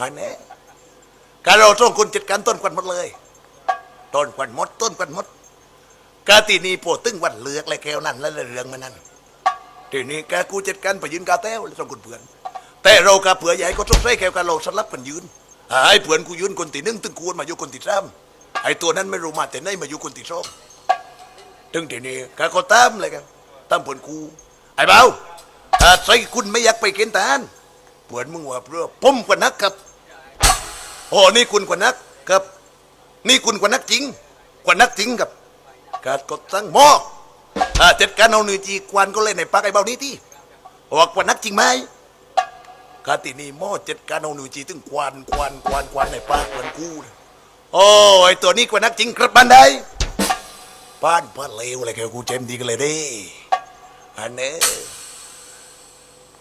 อันนี้การเราต้องคนจัดการต้นควันหมดเลย ต้นควันหมด ต้นควันหมด กาตีนีโปรตึงวันเลือกเลยแก้วนั่นแล้วเรื่องมันนั่นทีนี้แกกูจัดการไปยืนกาแต้วแล้วต้องคนเผื่อน แต่เรากาเผื่อใหญ่ก็ต้องใช้แก้วกาเราสลับกันยืนไอ้เผื่อนกูยืนคนที่หนึ่งตึงกูมาอยู่คนที่สามไอ้ตัวนั้นไม่รู้มาแต่ไหนมาอยู่คนที่สองถึงทีนี้แกก็ตามเลยกันตามเผื่อนกูไอ้เบาถ้าใส่คุณไม่อยากไปเกณฑ์ทหารเผื่อนมึงว่าเพื่อผมกว่านักครับ โอ้นี่คุณกว่านักครับ นี่คุณกว่านักจริง กว่านักจริงครับ การกดสั่งหมออ่าจัดการเอาหนึ่งจีกวนก็เลยในปากไอ้เบานี้ที่ว่ากว่านักจริงไหมกาตินี่หม้อจัดการเอาหนึ่งจีตึงควันควันควันควันในปากควันกูนะโอ้ไอตัวนี้กว่านักจริงครับบ้านใดบ้านบ้านเลวอะไรแกกูเจมดีกันเลยดิอันเนี้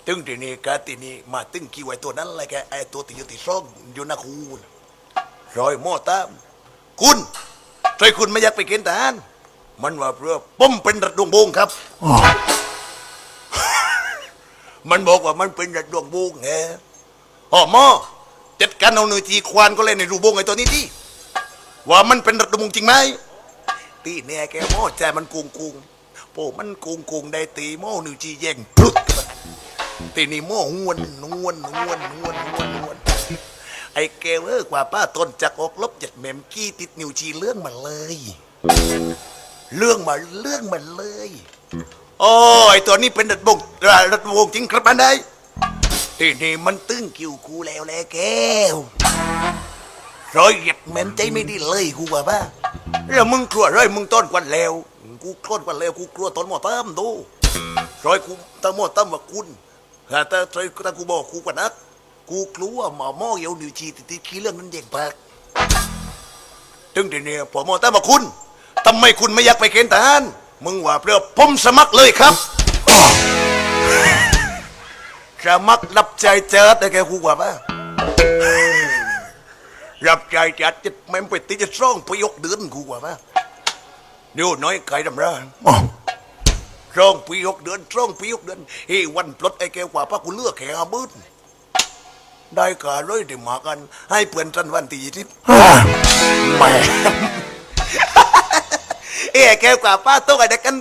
ตึงทีนี้กาตินี่มาตึงกี่ไว้ตัวนั้นอะไรแกไอตัวตีอยู่ตีซ่องอยู่นาคูนรอยหม้อตามคุณใจคุณไม่อยากไปเกณฑ์ทหารมันว่าเพื่อป้มเป็นระดวงบงครับ มันบอกว่ามันเป็นระดวงบงไงอ๋อหม้อจัดการเอาหน่วยทีควานก็เลยในรูบงไอตัวนี้ที่ว่ามันเป็นระดวงบงจริงไหมตีแน่แกหม้อใจมันกุงกุงโป้มันกุงกุงได้ตีหม้อหนึ่งจีแย่งพลุด ตีนี่หม้อหวนนวลนวลนวลนวลนวลไอ้แกวเออกว่าป้าต้นจากอกลบเจ็ดเมมกี้ติดนิวชีเรื่องมันเลย เรื่องมาเรื่องมันเลยโอ้ยตัวนี้เป็นรัดบงรัดวงจริงครับมันได้ทีนี่มันตึ้งคิวกูแล้วแหละแก้วร้อยเหยียดเมมใจไม่ดีเลยกูว่าป้าแล้วมึงกลัวร้อยมึงต้นกวันแล้ว กูต้นกวันแล้วกูกลัวต้นหมอตั้มดูร้อยกูตั้มหมอตั้มว่าคุณ แต่แต่แต่กูบอกกูกว่านัก กูกลัวหมอหม้อเยวนิวชีติดติดขี้เรื่องนั้นเด็กปากถึงทีนี้ผมมองแต่มาคุณทำไมคุณไม่อยากไปเกณฑ์ทหารมึงว่าเพื่อผมสมัครเลยครับสมัครรับใจเจิดได้แกกูว่าปะรับใจจัดจะไม่ไปติจะซ่องไปยกเดือนกูว่าปะเดี๋ยวน้อยไก่ดำร้าน ช่องปียกเดือนช่องปียกเดือนเฮ้วันปลดไอ้แกว่าป้ากูเลือกแขอาบืนได้การเลยได้มากัน ให้เพื่อนทันวันที่ยี่สิบแหม่เอ้แกกว่าป้าโต๊ะไอ้เด็กกัน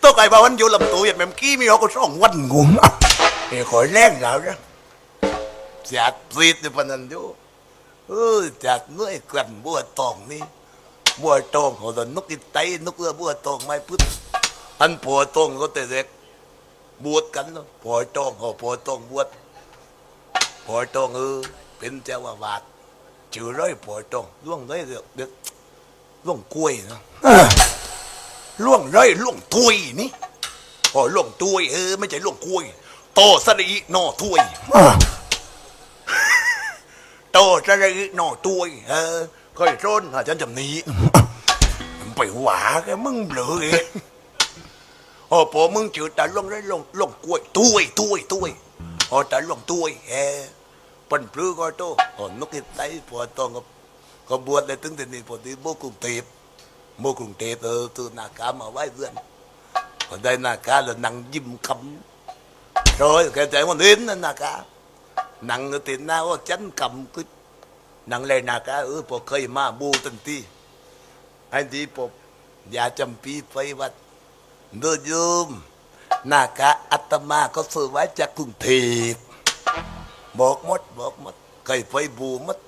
โต๊ะไอ้บ้าวันอยู่ลำตัวอย่างแม่มกี้มีเขาก็ช่องวันงงเอ้ขอแรงแล้วนะจัดซีดในปนันอยู่เออจัดเนื้อกันบัวตองนี่บัวตองเขาตอนนกติดไตนกเอือบัวตองไม่พึ่ง อันผัวตรงก็แต่เด็กบวชกันเนอะผัวตรงเขาผัวตรงบวชผัวตรงเออเป็นเจ้าอาวาสชื่อร้อยผัวตรงล่วงร้อยเด็กเด็กล่วงกล้วยเนอะล่วงร้อยล่วงตุยนี่อ๋อล่วงตุยเออไม่ใช่ล่วงกล้วยโตสระอีหนอตุยโตสระอีหนอตุยเออเคยร้นอาจารย์จำนี้ไปหวาแกมึงเบลอเอง โอ้พอมึงจืดต่ลงได้ลงลงกล้วยตุ้ยตุ้ยตุ้ยโอแต่ลงตุ้ยเฮ้ปั่นพลื้อก็โตโอ้นกกินไตพอตองกบบวชเลยถึงที่นี้พอดีโมกุงเทพโมกุงเทพเออตัวนาคามาไว้เพื่อนพอได้นาคาแล้วนั่งยิ้มคำร้อยแกใจมันเห็นนะนาคานั่งติดหน้าว่าฉันคำคือนั่งเลยนาคาเออพอเคยมาบูตันทีไอ้ที่มอยาจำปีไฟวัด โยมหน้ากะอัตมาก็ซื้อไว้จากกรุงเทพบอกหมดบอกหมดเคยไปบูหมด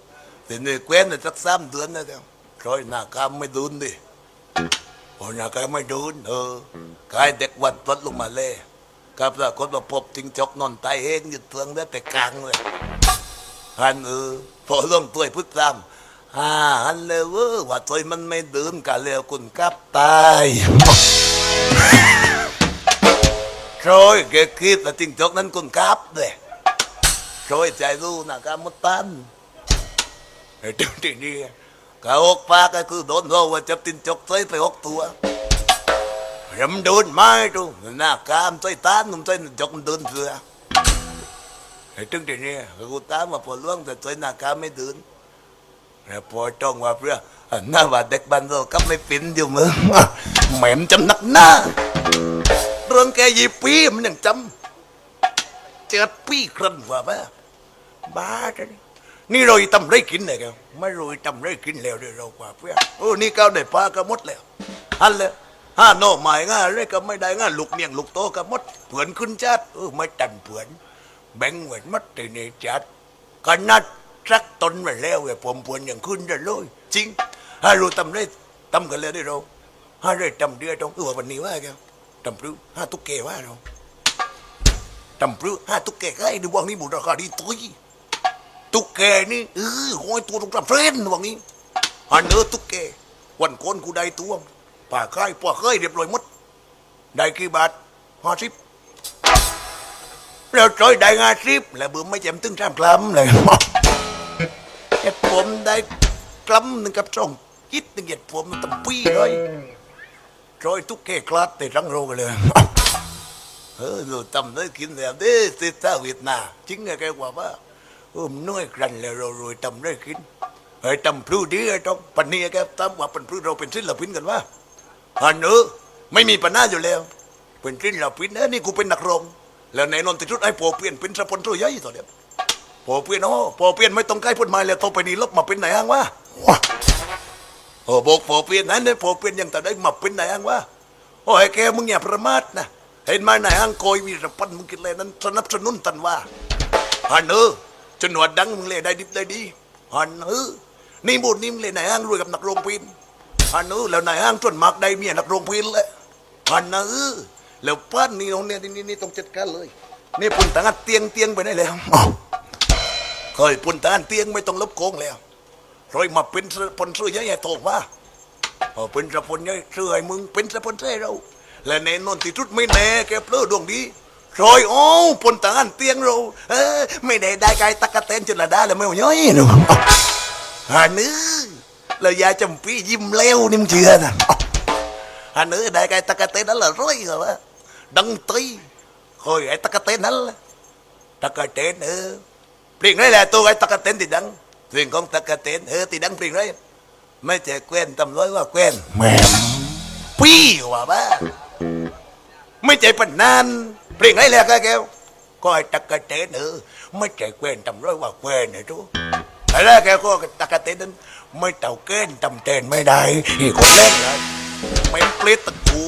แต่ในแคว้นน่ะสักสามเดือนนะเดียวคอยหน้ากะไม่ดุนดิโอ้หน้ากะไม่ดุนเออกายเด็กวัดพลดลงมาเลยกับปรากฏว่าพบจิงจกนอนตายเองยู่เตืองได้แต่กลางเลยฮันเออพอเรื่องตัวพึ่งตามอ่าฮันเลยเว้อว่าตัวมันไม่เดินกะเลวคุณกับตาย rồi cái kia là tình chốc นั้น con cáp đây rồi chạy du là cá mất tan rồi trừng trừng đi cả ốc pha cái cứ đốn lâu và chấp tình chốc tới phải ốc tua rầm đốn mai tu na cam tới tan không tới chốc đốn thừa rồi trừng trừng đi cái cô ta mà phò luông thì tới na cam mới đốn rồi phò trong và bữa na và đếch ban rồi cấp mấy pin vô mơ mềm chấm nắc na เรื่องแกยี่ปีมันยังจำเจ็ดปีครันว่าบ้าบ้าจังนี่เราทำไรกินเลยแกไม่รู้ทำไรกินแล้วเดี๋ยวเรากว่าเพื่อนโอ้นี่ก้าวได้ปลาก็หมดแล้วอันเลยห้าโน่หมายง่าอะไรก็ไม่ได้ง่าลูกเนียงลูกโตก็หมดเผือนขึ้นจัดเออไม่ตันเผือนแบ่งเหมือนมัดตีนี่จัดกันนัดสักตนมาแล้วไอ้ผมเผือนอย่างขึ้นได้เลยจริง ถ้ารู้ทำไรทำกันเลยได้เราถ้าได้ทำเดือดตรงเออวันนี้ว่าแกวทำปลื้ห้าตุกเกว่าเราทำปลื้ห้าตุกเกก็ไอ้ดูว่างนี้บุตราคาดีตุ้ยตุกแกนี่เออห้อยตัวตรงกระเฟรนว่างี้หันเออตุกแกวันก่อนกูได้ตัวป่าค่ายป่าเคยเรียบร้อยมดได้กี่บาทห้าสิบแล้วจอยได้ห้าสิบแล้วเบื่อไม่แจำตึงสามคล้ำเลยเห็ดผมได้คล้ำหนึ่งกับสอง ยิดหนึ่งเห็ดผมมันตั้งปีเลยจอยตุ๊กแกคลาดแต่รังโรกันเลยเออเราทำได้กินแล้วเด้สิตาเวียดนามจริงไงแกว่าว่าเออมันน้อยกันแล้วเรารวยทำได้กินไอ้ทำพลูดีไอ้ต้องปันนี้แกทำว่าเป็นพลูเราเป็นศิลปินกันว่าอันเออไม่มีปัญหาอยู่แล้ว เป็นศิลปินเออนี่กูเป็นนักร้องแล้วในนนที่สุดไอ้โปเปลี่ยนเป็นสปอนเซอร์ใหญ่ต่อเดียวโปเปลี่ยนโอ้โปเปลี่ยนไม่ต้องใกล้พูดมาแล้วโตไปนี่ลบมาเป็นไหนอ้างวะว้า โอ้บอกโปเปลี่ยนนั้นเนี่ยโปเปลี่ยนยังแต่ได้มาเป็นไหนอ้างวะโอ้ไอ้แกมึงอย่าประมาทนะเห็นไหมไหนอ้างโกยวีรพันธ์มึงกินเลยนั้นสนับสนุนตันว่าฮันเออจนหนวดดังมึงเลยได้ดิบได้ดีฮันเออนี่บุญนี่มึงเลยนายห้างรวยกับนักโรงพินฮันเออแล้วนายห้างจนมากได้เมียนักโรงพินเลยฮันเออแล้วป้านนี่น้องเนี่ยนี่นี่ต้องจัดการเลยนี่ปุ่นตั้งอันเตียงเตียงไปได้แล้วอ้าวเคยปุ่นตั้งอันเตียงไม่ต้องลบโกงแล้ว รอยมาเป็นสปอนเซอร์ใหญ่ๆโตว่าเออเป็นสปอนเซอร์ซื้อให้มึงเป็นสปอนเซอร์เราและแน่นอนที่สุดไม่แน่แกเพลือดวงดีรอยโอ้ปนต่างอันเตียงเราเออไม่ได้ได้ไกลตะกะเตนจนละได้แล้วไม่เอาย่อยหนูฮานื้อแล้วยายจำปียิ้มเล้วนี่มเชื่อนะฮานื้อได้ไกลตะกะเตนนั่นละร้อยเหรอวะดังตีคอยไอ้ตะกะเตนนั่นละตะกะเตนเออเพลงไรแหละตัวไอ้ตะกะเตนที่ดัง เพลงของตะกะเตนเออที่ดังเพลงไรไม่ใช่แควนตำร้อยว่าแควนแหม่มปี้ว่าบ้าไม่ใจปันนานเปลี่ยนไรแหละแกวก็ไอ้ตะกะเตนเออไม่ใจเกวนทำร้อยว่าเกวนไอ้ทุกไอ้แรกแกก็ตะกะเตนนั้นไม่เต่าเกนทำเตนไม่ได้อีกคนเล่นเลยไม่เปลี่ยนตะกู